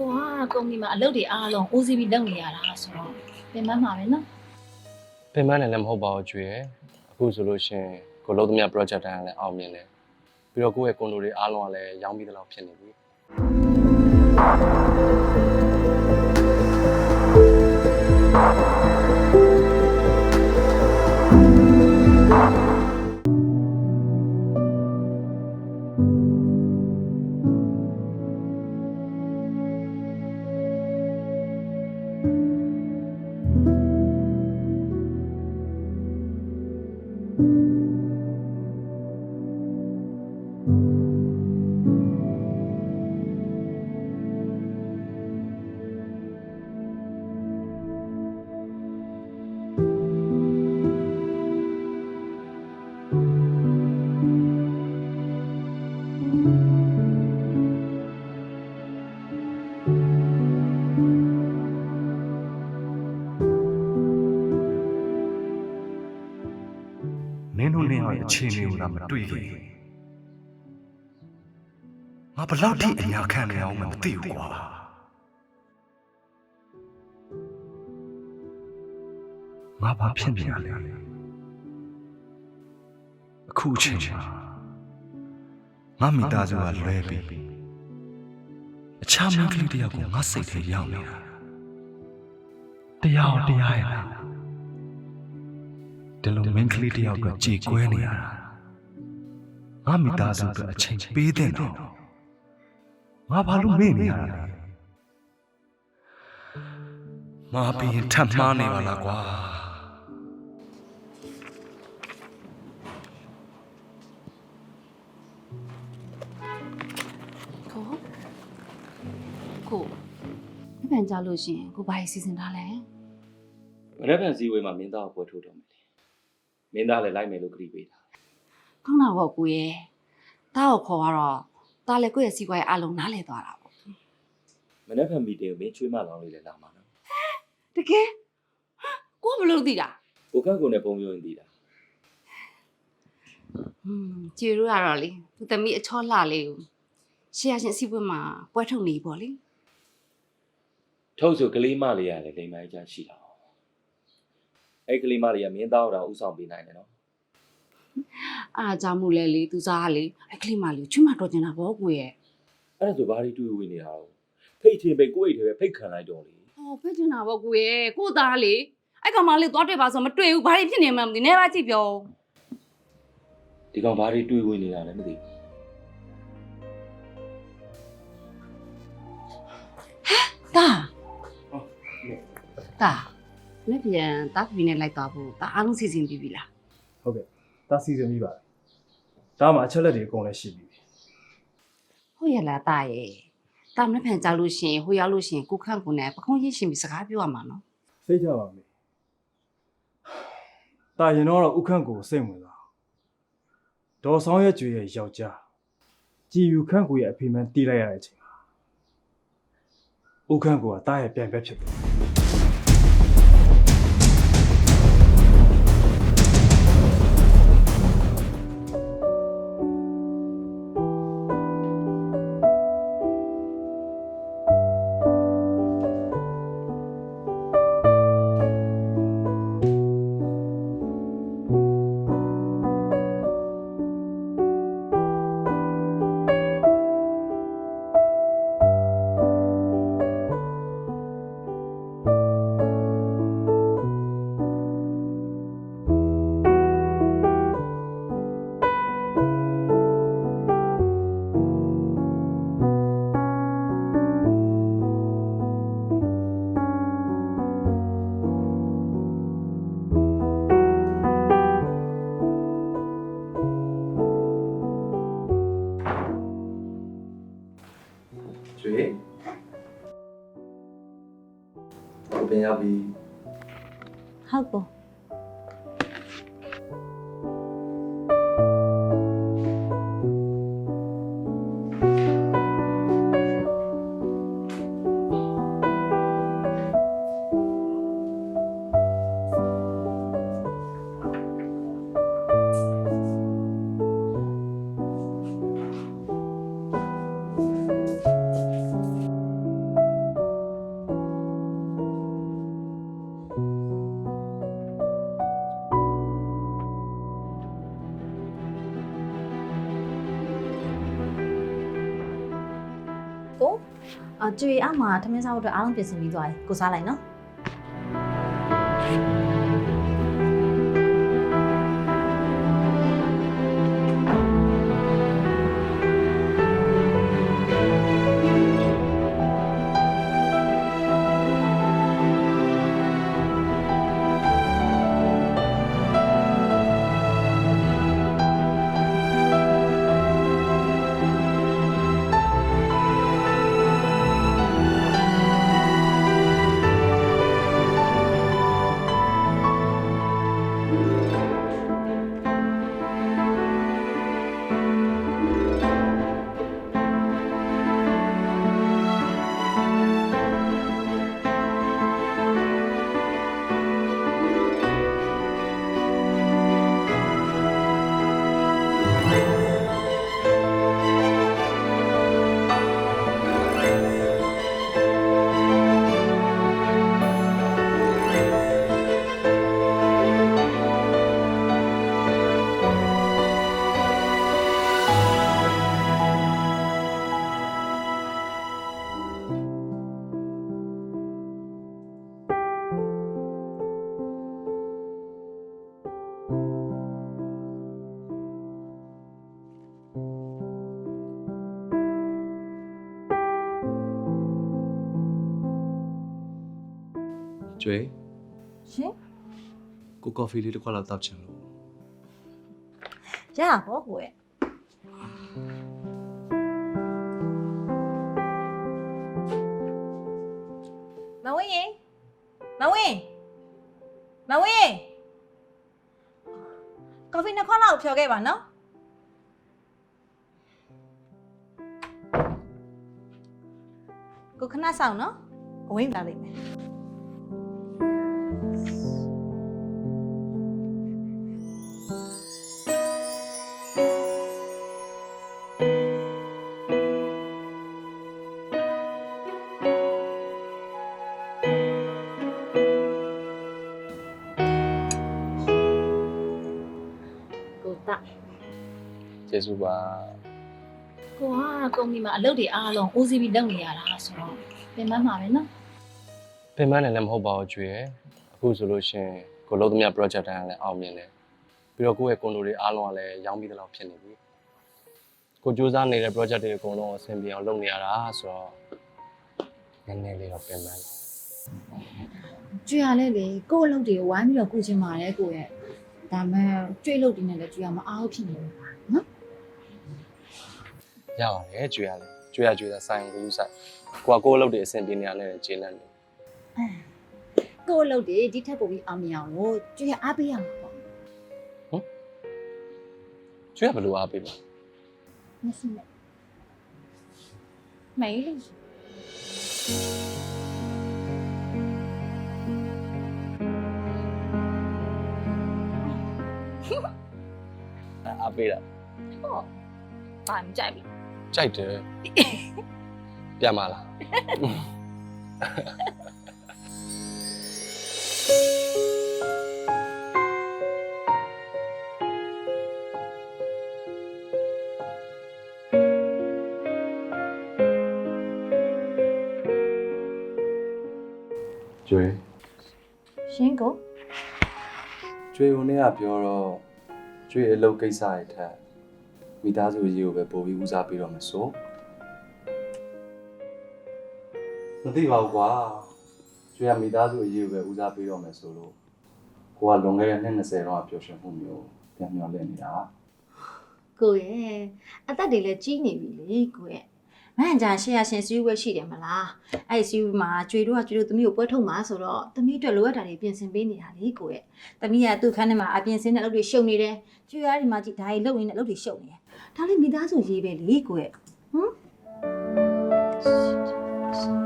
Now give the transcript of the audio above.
ဟိုဟာကုမ္ပဏီမှာအလုပ်တွေအားလုံး OCB လုပ်နေရတာဆိုတော့ပြင်ပန်းမှာပဲနော်ပင်ပန်းတယ်လည်းမဟုတ်ပါဘူးကျွေအခုဆိုလို့ရှရင်ကိုလုံးသမျှ project တိုင်းကလည်းအောင်မြင်တယ်ပြီးတော့ကိုယ့်ရဲ့ကွန်ဒိုတွေအားလုံးကလည်းရောင်းပြီးသလောက်ဖြစ်နေပြီ အခြေအနေကိုတော့မတွေ့ခဲ့ငါဘယ်လောက်ထိအညာခံနေအောင်မသိဘူးကွာငါဘာဖြစ်နေရလဲအခုအချိန်မှာငါမိသားစုကလွဲပြီးအခြားမိန်းကလေးတစ်ယောက်ကိုငါစိတ်ထဲရောက်နေတာတရားရောတရားရဲ့လား ဒီလိုမင်းကလေးတယောက်ကကြေကွဲနေရတာငါမိသားစုအတွက်အချိန်ပေးတဲ့တော့ငါဘာလို့မေ့နေရတာလဲငါပြီးရင်ထပ်မှားနေပါလားကွာကိုကိုမပန်ကြလို့ရှရင်ကိုဘာကြီးစီစဉ်ထားလဲမရက်ဖန်စည်းဝေးမှာမင်းသားကိုပွဲထုတ်တော့မယ်လေ မင်းသားလည်းလိုက်မယ်လို့ကတိပေးတာကောင်းတာပေါ့ကိုရဲ့တားကိုခေါ်တော့တားလည်းကိုယ့်ရဲ့စီးပွားရေးအလုံးနားလဲသွားတာပေါ့မရက်ဖန်မီတင်ကိုမင်းချွေးမလောင်းလေးလည်းလာမှာနော်တကယ်ဟာကိုကဘယ်လို့သိတာကိုကန့်ကိုနဲ့ပုံပြရင်တည်တာဟွန်းကျေတို့ရတော့လေသူသမီးအချောလှလေးကိုရှေ့ရချင်းစီးပွားမှာပွဲထုတ်နေပေါ့လေထုတ်ဆိုကလေးမလေးရတယ်လိမ်မိုင်းချရှိတာ အဲ့ကလေးမလေးကမင်းသားကိုတော့ဥဆောင်ပေးနိုင်တယ်နော်အားကြောင့်မို့လဲလေသူစားကလေအဲ့ကလေးမလေးကိုချွတ်မတော်ကျင်တာပေါ့ကိုရဲ့အဲ့ဒါဆိုဘာတွေတွေ့ဝေးနေတာတော့ဖိတ်ချင်းပဲကိုယ့်အိတ်ထဲပဲဖိတ်ခံလိုက်တော့လေဟောဖက်ကျင်တာပေါ့ကိုရဲ့ကိုသားလေအဲ့ကောင်မလေးသွားတွေ့ပါဆိုမတွေ့ဘူးဘာတွေဖြစ်နေမှမသိနေပါကြည့်ပြောဒီကောင်ဘာတွေတွေ့ဝေးနေတာလဲမသိဘူးတာ တာနေ့ပြန်တာဖီနဲ့လိုက်သွားဖို့တာအားလုံးစီစဉ်ပြီးပြီလားဟုတ်ကဲ့ဒါစီစဉ်ပြီးပါတယ်ဒါမှအချက်လက်တွေအကုန်လည်းရှိပြီဟုတ်ရလားတာရဲ့တာမနေ့ပြန်ကြောက်လို့ရှရင်ဟိုရောက်လို့ရှရင်ကိုခန့်ကိုနဲ့ပခုံးရရှင်ပြီးစကားပြောရမှာနော်စိတ်ကြပါမယ်တာရင်တော့ဥခန့်ကိုစိတ်ဝင်စားဒေါ်ဆောင်ရဲ့ကြွေရဲ့ယောက်ျားကြည်ယူခန့်ကိုရဲ့အဖေမှန်းတီးလိုက်ရတဲ့အချိန်မှာဥခန့်ကိုကတာရဲ့ပြန်ပဲဖြစ်တယ် ရောက်ပြီဟုတ်ကော အာကျွေအမှထမင်းစားဖို့အတွက်အားလုံးပြင်ဆင်ပြီးသွားပြီကိုစားလိုက်နော် ကျွေးရှင်ကိုကော်ဖီလေးတစ်ခွက်လောက်တောက်ချင်လို့ရတာပေါ့ကိုရဲ့မဝင်းရေမဝင်းမဝင်းကော်ဖီနှစ်ခွက်လောက်ဖြော်ခဲ့ပါနော်ကိုခဏဆောင်နော်အဝင်းလာလိမ့်မယ် ကျေးဇူးပါကိုကကုမ္ပဏီမှာအလုပ်တွေအားလုံး OCB လုပ်နေရတာဆိုတော့ပြင်ပန်းမှာပဲနော်ပင်မနဲ့လည်းမဟုတ်ပါဘူးကျွေးအခုဆိုလို့ရှရင်ကိုလုံးသမျှ project တိုင်းကလည်းအောင်မြင်တယ်ပြီးတော့ကိုယ့်ရဲ့ကွန်ဒိုတွေအားလုံးကလည်းရောင်းပြီးသလောက်ဖြစ်နေပြီကိုစူးစမ်းနေတဲ့ project တွေအကုန်လုံးအဆင်ပြေအောင်လုပ်နေရတာဆိုတော့နည်းနည်းလေးတော့ပင်မတယ်ကျွေရလဲလေကို့အလုပ်တွေကိုဝိုင်းပြီးတော့ကုချင်ပါတယ်ကိုရဲ့ဒါမဲ့ကျွေးလုပ်တင်နေလဲကျွေရမအားဖြစ်နေဘူးနော် ရပါတယ်ကျွေးရလေကျွေးရကျွေးရဆိုင်ကိုယူဆိုင်ကိုကကိုယ့်အလုပ်တွေအဆင်ပြေနေရတဲ့ခြေလက်နေကို့အလုပ်တွေဒီထက်ပိုပြီးအောင်မြင်အောင်လို့ကျွေရအားပေးရမှာပေါ့ကျွေးရဘယ်လိုအားပေးပါမရှိနဲ့မေးလို့အားပေးတာဟောဘာမှကြိုက်ဘူး ကြိုက်တယ်ပြန်ပါလားကျွေးရှင်ကိုကျွေးဝင်ကပြောတော့ကျွေးအလုပ်ကိစ္စတွေထက် မိသားစုရေးကိုပဲပို့ပြီးဦးစားပေးတော့မဆိုမသိပါဘူးကွာကျွေးကမိသားစုအရေးကိုပဲဦးစားပေးတော့မယ်ဆိုလို့ကိုကလွန်ခဲ့တဲ့နှစ်20တော့ပျော်ရွှင်မှုမျိုးပြန်မျောလင့်နေတာကိုရဲ့အသက်တွေလည်းကြီးနေပြီလေကိုရဲ့ မဟန်ကြရှေ့ရရှင်စီးဝဲရှိတယ်မလားအဲ့ဒီစီးဝဲမှာကျွေတို့ကကျွေတို့သမီးကိုပွဲထုတ်မှာဆိုတော့သမီးအတွက်လိုအပ်တာတွေပြင်ဆင်ပေးနေတာလေကိုရဲ့သမီးကသူ့ခန်းထဲမှာအပြင်ဆင်းတဲ့အလုပ်တွေရှုပ်နေတယ်ကျွေရဒီမှာကြည့်ဒါကြီးလုပ်နေတဲ့အလုပ်တွေရှုပ်နေတယ်ဒါလေးမိသားစုရေးပဲလေကိုရဲ့ဟမ်